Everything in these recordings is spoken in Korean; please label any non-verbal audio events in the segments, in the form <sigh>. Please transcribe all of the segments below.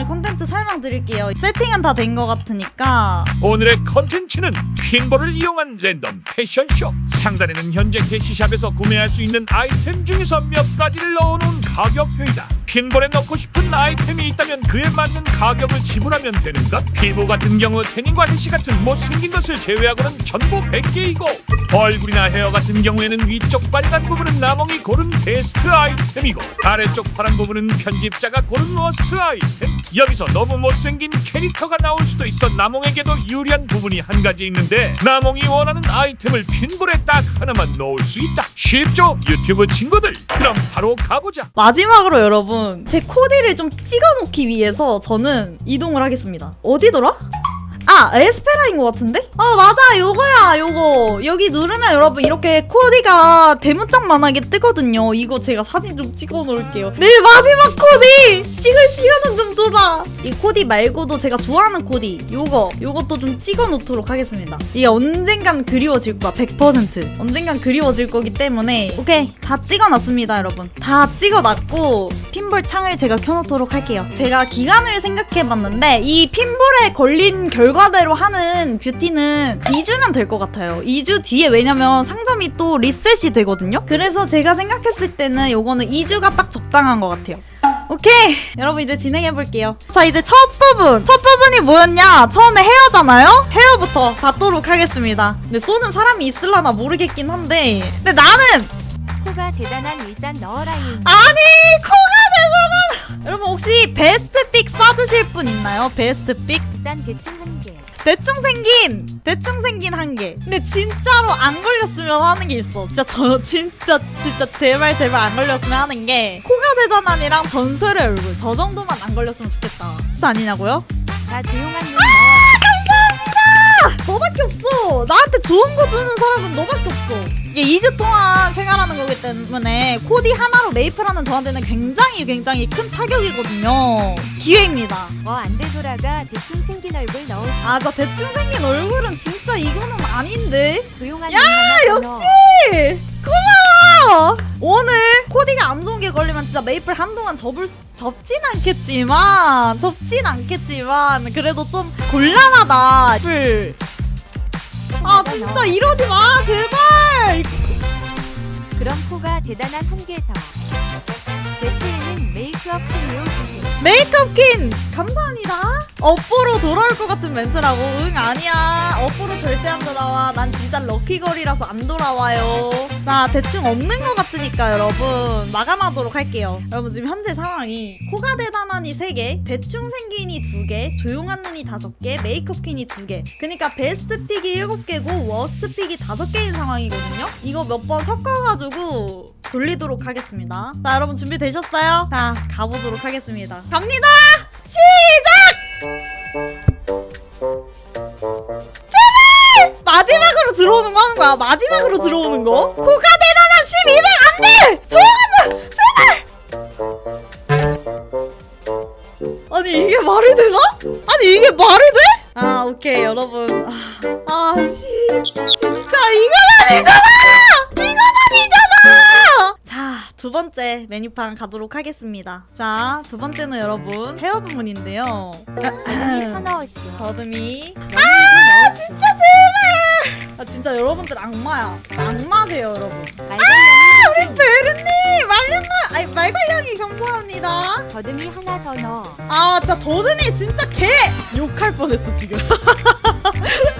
오늘 콘텐츠 설명드릴게요. 세팅은 다 된 것 같으니까 오늘의 컨텐츠는 핀볼을 이용한 랜덤 패션쇼. 상단에는 현재 게시샵에서 구매할 수 있는 아이템 중에서 몇 가지를 넣어놓은 가격표이다. 핀볼에 넣고 싶은 아이템이 있다면 그에 맞는 가격을 지불하면 되는 것 피부 같은 경우 태닝과 해시 같은 못생긴 것을 제외하고는 전부 100개이고. 얼굴이나 헤어 같은 경우에는 위쪽 빨간 부분은 나몽이 고른 베스트 아이템이고 아래쪽 파란 부분은 편집자가 고른 워스트 아이템. 여기서 너무 못생긴 캐릭터가 나올 수도 있어 나몽에게도 유리한 부분이 한 가지 있는 데 나몽이 원하는 아이템을 핀볼에 딱 하나만 넣을 수 있다 쉽죠 유튜브 친구들 그럼 바로 가보자 마지막으로 여러분 제 코디를 좀 찍어놓기 위해서 저는 이동을 하겠습니다. 어디더라? 아 에스페라인 것 같은데? 어 맞아. 요거야 요거. 여기 누르면 여러분 이렇게 코디가 대문짝만하게 뜨거든요. 이거 제가 사진 좀 찍어 놓을게요. 내일 마지막 코디! 찍을 시간은 좀 줘라. 이 코디 말고도 제가 좋아하는 코디 요거. 요것도 좀 찍어 놓도록 하겠습니다. 이게 언젠간 그리워질 거야 100% 언젠간 그리워질 거기 때문에. 오케이. 다 찍어 놨습니다 여러분. 다 찍어 놨고 핀볼 창을 제가 켜놓도록 할게요. 제가 기간을 생각해 봤는데 이 핀볼에 걸린 결과 대로 하는 뷰티는 2주면 될 것 같아요. 2주 뒤에 왜냐면 상점이 또 리셋이 되거든요? 그래서 제가 생각했을 때는 요거는 2주가 딱 적당한 것 같아요. 오케이! 여러분 이제 진행해 볼게요. 자 이제 첫 부분! 첫 부분이 뭐였냐? 처음에 헤어잖아요? 헤어부터 받도록 하겠습니다. 근데 쏘는 사람이 있을라나 모르겠긴 한데. 근데 나는! 코가 대단한 일단 넣어라잉 아니 코가 대단한! 여러분 혹시 베스트 픽 쏴주실 분 있나요? 베스트 픽 일단 대충 한 개 대충 생긴 대충 생긴 한 개. 근데 진짜로 안 걸렸으면 하는 게 있어. 진짜 저 진짜 진짜 제발 제발 안 걸렸으면 하는 게 코가 대단한이랑 전설의 얼굴 저 정도만 안 걸렸으면 좋겠다. 무슨 아니냐고요? 자 조용한 눈 넣어라 너밖에 없어. 나한테 좋은 거 주는 사람은 너밖에 없어. 이게 2주 동안 생활하는 거기 때문에 코디 하나로 메이플하는 저한테는 굉장히 굉장히 큰 타격이거든요. 기회입니다. 어안 되돌아가 대충 생긴 얼굴 넣으시 아, 나 대충 생긴 얼굴은 진짜 이거는 아닌데. 조용한 야, 넣어 역시! 고마워! 오늘 코디가 안 좋은 게 걸리면 진짜 메이플 한동안 접을 수- 접진 않겠지만 접진 않겠지만 그래도 좀 곤란하다. 메이플 아 진짜 이러지 마 제발 그럼 코가 대단한 한 개 더 제 최애는 메이크업 주세요. 메이크업 퀸 감사합니다. 업보로 돌아올 것 같은 멘트라고. 응 아니야. 업보로 절대 안 돌아와. 난 진짜 럭키걸이라서 안 돌아와요. 자 대충 없는 것 같으니까 여러분. 마감하도록 할게요. 여러분 지금 현재 상황이 코가 대단한 이 3개 대충 생긴 이 2개 조용한 눈이 5개 메이크업 퀸이 2개. 그러니까 베스트 픽이 7개고 워스트 픽이 5개인 상황이거든요. 이거 몇 번 섞어가지고 돌리도록 하겠습니다. 자 여러분 준비되셨어요? 자 가보도록 하겠습니다. 갑니다! 시작! 제발! 마지막으로 들어오는 거 하는 거야. 마지막으로 들어오는 거? 코가 대단한 1200 안돼! 조용한 제발! 아니 이게 말이 되나? 아니 이게 말이 돼? 아 오케이 여러분. 아, 아 씨. 진짜 이건 아니잖아 번째 메뉴판 가도록 하겠습니다. 자 두 번째는 여러분 헤어 부분인데요. 더듬이 쳐넣으시오 더듬이. 아 진짜 제발! 아 진짜 여러분들 악마야. 악마세요 여러분. 말괄량이. 우리 베르님! 말량말 아니 말괄량이 감사합니다. 더듬이 하나 더 넣어. 아 진짜 더듬이 진짜 개 욕할 뻔했어 지금. 아 <laughs>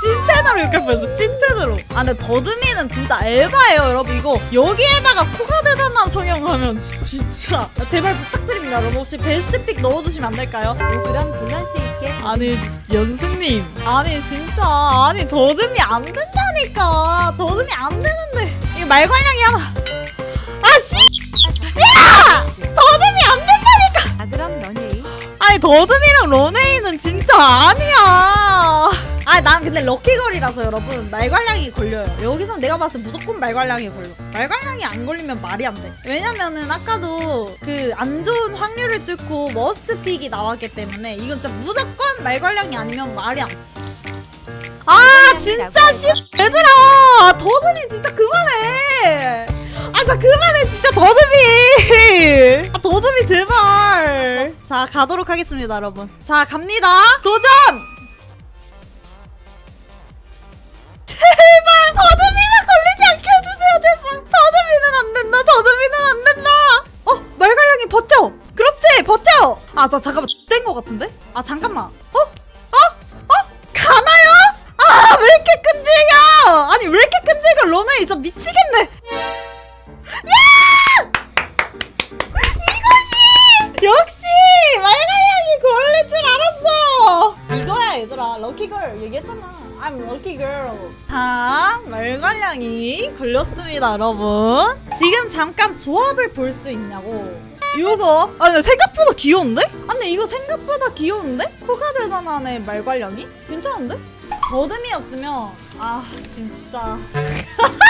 찐텐으로 욕할 뻔했어 찐텐으로. 아 근데 더듬이는 진짜 에바예요 여러분. 이거 여기에다가 코가 대단한 성형하면 지- 진짜. 아, 제발 부탁드립니다 여러분. 혹시 베스트 픽 넣어주시면 안 될까요? 오 그럼 밸런스 있게. 아니 연승님. 아니 진짜. 아니 더듬이 안 된다니까. 더듬이 안 되는데. 이거 말괄량이 하나. 아씨! 야! 더듬이 안 된다니까. 아 그럼 너네 아니 더듬이랑 런웨이는 진짜 아니야 아니 난 근데 럭키걸이라서 여러분 말괄량이 걸려요. 여기서 내가 봤을 때 무조건 말괄량이 걸려. 말괄량이 안 걸리면 말이 안돼. 왜냐면은 아까도 그 안 좋은 확률을 뚫고 머스트 픽이 나왔기 때문에 이건 진짜 무조건 말괄량이 아니면 말이 안돼. 아 진짜 씨 얘들아! 더듬이 진짜 그만해! 아 진짜 그만해 진짜 더듬이! 아 더듬이 제발! 자 가도록 하겠습니다 여러분. 자 갑니다. 도전 제발 더듬이만 걸리지 않게 해주세요 제발 더듬이는 안 된다 더듬이는 안 된다! 어 말갈량이 버텨! 그렇지 버텨! 아저 잠깐만 뗀거 같은데? 아 잠깐 얘들아 럭키걸 얘기했잖아. I'm lucky. 자 말갈량이 걸렸습니다 여러분. 지금 잠깐 조합을 볼 수 있냐고. 이거 아 근데 생각보다 귀여운데? 아 근데 이거 생각보다 귀여운데? 코가 대단하네 말갈량이? 괜찮은데? 더듬이었으면 아 진짜 <laughs>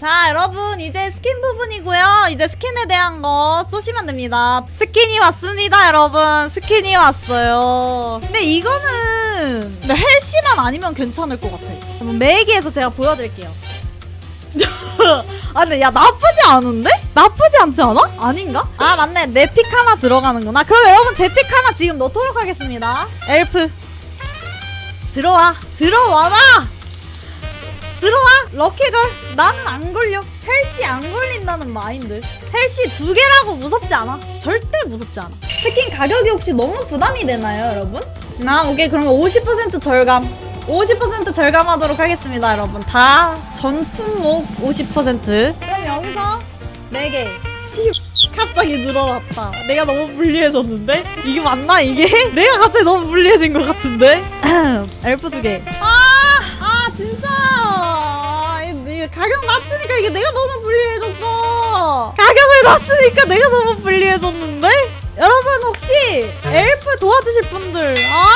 자 여러분 이제 스킨 부분이고요. 이제 스킨에 대한 거 쏘시면 됩니다. 스킨이 왔습니다 여러분. 스킨이 왔어요. 근데 이거는 근데 헬시만 아니면 괜찮을 것 같아. 그럼 매기에서 제가 보여드릴게요. <laughs> 아 근데 야 나쁘지 않은데? 나쁘지 않지 않아? 아닌가? 아 맞네. 내 픽 하나 들어가는구나. 그럼 여러분 제 픽 하나 지금 넣도록 하겠습니다. 엘프. 들어와. 들어와봐 들어와 럭키걸. 나는 안 걸려. 헬시 안 걸린다는 마인드. 헬시 두 개라고 무섭지 않아? 절대 무섭지 않아. 스킨 가격이 혹시 너무 부담이 되나요 여러분? 나 오케이 그러면 50% 절감. 50% 절감하도록 하겠습니다 여러분. 다 전품목 50% 그럼 여기서 4개 씨 갑자기 늘어났다. 내가 너무 불리해졌는데? 이게 맞나 이게? 내가 갑자기 너무 불리해진 것 같은데? <clears throat> 엘프 두개. 아, 아 진짜? 아, 가격 낮추니까 이게 내가 너무 불리해졌어. 가격을 낮추니까 내가 너무 불리해졌는데? 여러분 혹시 엘프 도와주실 분들 아,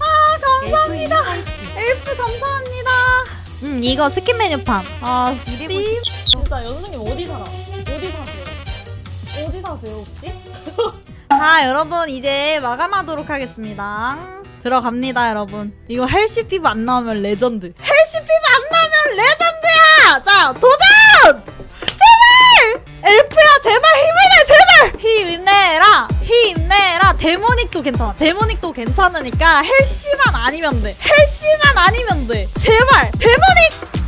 아 감사합니다. 엘프 감사합니다. 음 이거 스킨 메뉴판. 아 스팀 250. 진짜 연수님 어디 살아? 어디 사세요? 어디 사세요 혹시? <laughs> 자 여러분 이제 마감하도록 하겠습니다 들어갑니다 여러분. 이거 헬시 피부 안 나오면 레전드. 헬시 피부 안 나오면 레전드야! 자 도전! 제발! 엘프야 제발 힘을 내 제발! 힘내라 힘내라. 데모닉도 괜찮아. 데모닉도 괜찮으니까 헬시만 아니면 돼. 헬시만 아니면 돼. 제발 데모닉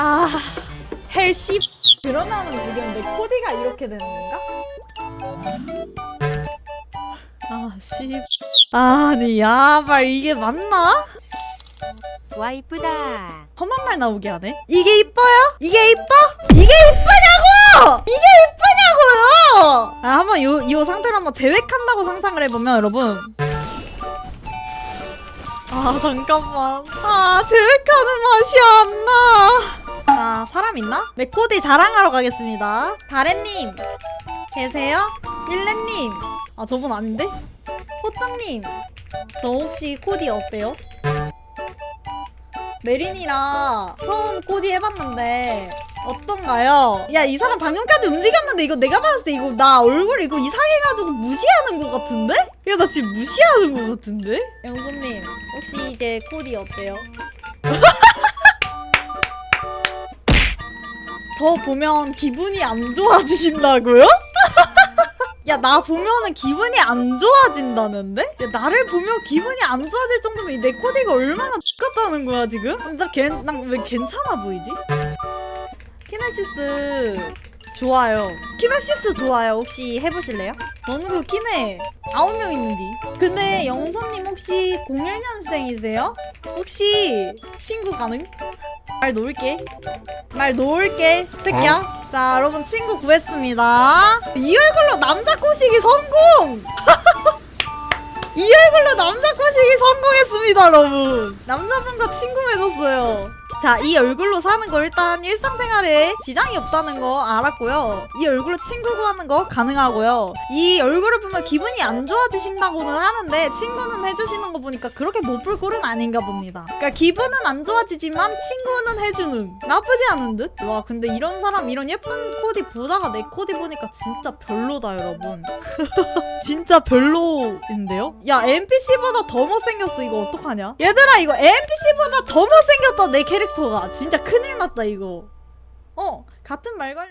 아, 헬시. 지금 내 코디가 이렇게 되는 건가? 아, 씨. 아니, 야발, 이게 맞나? 와 이쁘다 험한 말 나오게 하네. 이게 이뻐요? 이게 이뻐? 이게 이쁘냐고! 이게 이쁘냐고요! 아, 한번 요, 요 상태로 한번 제획한다고 상상을 해보면, 여러분. 아, 잠깐만. 아, 제획하는 맛이 안 나. 자, 사람 있나? 내 코디 자랑하러 가겠습니다. 다래님, 계세요? 일레님. 아, 저분 아닌데? 호떡님, 저 혹시 코디 어때요? 메린이랑 처음 코디 해봤는데 어떤가요? 야 이 사람 방금까지 움직였는데 이거 내가 봤을 때 이거 나 얼굴 이거 이상해가지고 무시하는 것 같은데? 야 나 지금 무시하는 것 같은데? 영수님 혹시 이제 코디 어때요? <laughs> 저 보면 기분이 안 좋아지신다고요? <laughs> 야 나 보면은 기분이 안 좋아진다는데? 야 나를 보면 기분이 안 좋아질 정도면 내 코디가 얼마나 똑같다는 거야 지금? 나걔나왜 괜찮아 보이지? 키네시스 좋아요. 키네시스 좋아요. 혹시 해보실래요? 너는 그 키네 아홉 명 있는디. 근데 영선님 혹시 01년생이세요? 혹시 친구 가능? 말 놓을게. 말 놓을게. 새끼야. 자, 여러분 친구 구했습니다. 이 얼굴로 남자 꼬시기 성공! <laughs> 이 얼굴로 남자 꼬시기 성공했습니다, 여러분. 남자분과 친구 맺었어요. 자, 이 얼굴로 사는 거 일단 일상생활에 지장이 없다는 거 알았고요. 이 얼굴로 친구 구하는 거 가능하고요. 이 얼굴을 보면 기분이 안 좋아지신다고는 하는데 친구는 해주시는 거 보니까 그렇게 못 볼 꼴은 아닌가 봅니다. 그러니까 기분은 안 좋아지지만 친구는 해주는 나쁘지 않은 듯? 와 근데 이런 사람 이런 예쁜 코디 보다가 내 코디 보니까 진짜 별로다 여러분. <laughs> 진짜 별로인데요? 야 NPC보다 더 못생겼어 이거 어떡하냐? 얘들아 이거 NPC보다 더 못생겼다 내 캐릭터 가 진짜 큰일 났다 이거. 어 같은 말 걸려